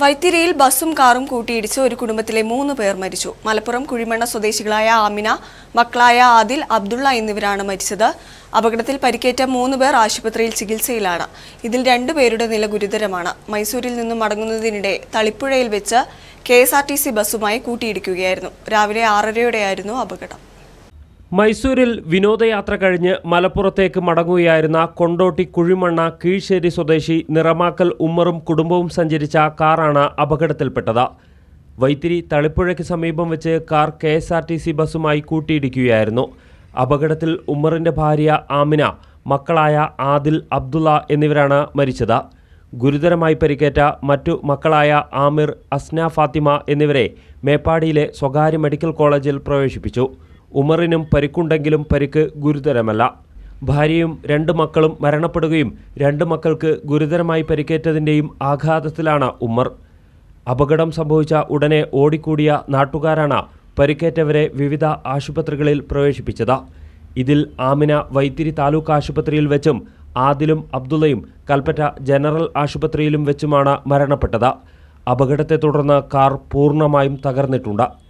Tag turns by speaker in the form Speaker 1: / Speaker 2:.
Speaker 1: വൈത്തിരിയിൽ ബസ്സും കാറും കൂട്ടിയിടിച്ച് ഒരു കുടുംബത്തിലെ മൂന്ന് പേർ മരിച്ചു. മലപ്പുറം കുഴിമണ്ണ സ്വദേശികളായ ആമിന മക്കളായ ആദിൽ അബ്ദുള്ള എന്നിവരാണ് മരിച്ചത്. അപകടത്തിൽ പരിക്കേറ്റ മൂന്ന് പേർ ആശുപത്രിയിൽ ചികിത്സയിലാണ്. ഇതിൽ രണ്ടുപേരുടെ നില ഗുരുതരമാണ്. മൈസൂരിൽ നിന്നും മടങ്ങുന്നതിനിടെ തളിപ്പുഴയിൽ വെച്ച് കെ ബസ്സുമായി കൂട്ടിയിടിക്കുകയായിരുന്നു. രാവിലെ ആറരയോടെയായിരുന്നു അപകടം.
Speaker 2: മൈസൂരിൽ വിനോദയാത്ര കഴിഞ്ഞ് മലപ്പുറത്തേക്ക് മടങ്ങുകയായിരുന്ന കൊണ്ടോട്ടി കുഴിമണ്ണ കീഴ്ശ്ശേരി സ്വദേശി നിറമാക്കൽ ഉമ്മറും കുടുംബവും സഞ്ചരിച്ച കാറാണ് അപകടത്തിൽപ്പെട്ടത്. വൈത്തിരി തളിപ്പുഴയ്ക്ക് സമീപം വെച്ച് car K S R T C ബസ്സുമായി കൂട്ടിയിടിക്കുകയായിരുന്നു. അപകടത്തിൽ ഉമ്മറിന്റെ ഭാര്യ ആമിന മക്കളായ ആദിൽ അബ്ദുള്ള എന്നിവരാണ് മരിച്ചത്. ഗുരുതരമായി പരിക്കേറ്റ മറ്റു മക്കളായ ആമിർ അസ്ന ഫാത്തിമ എന്നിവരെ മേപ്പാടിയിലെ സ്വകാര്യ മെഡിക്കൽ കോളേജിൽ പ്രവേശിപ്പിച്ചു. ഉമറിനും പരിക്കുണ്ടെങ്കിലും പരിക്ക് ഗുരുതരമല്ല. ഭാര്യയും രണ്ട് മക്കളും മരണപ്പെടുകയും രണ്ട് മക്കൾക്ക് ഗുരുതരമായി പരിക്കേറ്റതിന്റെയും ആഘാതത്തിലാണ് ഉമ്മർ അപകടം സംഭവിച്ച ഉടനെ ഓടിക്കൂടിയ നാട്ടുകാരാണ് പരിക്കേറ്റവരെ വിവിധ ആശുപത്രികളിൽ പ്രവേശിപ്പിച്ചത്. ഇതിൽ ആമിന വൈത്തിരി താലൂക്ക് ആശുപത്രിയിൽ വെച്ചും ആദിലും അബ്ദുള്ളയും കൽപ്പറ്റ ജനറൽ ആശുപത്രിയിലും വെച്ചുമാണ് മരണപ്പെട്ടത്. അപകടത്തെ തുടർന്ന് കാർ പൂർണമായും തകർന്നിട്ടുണ്ട്.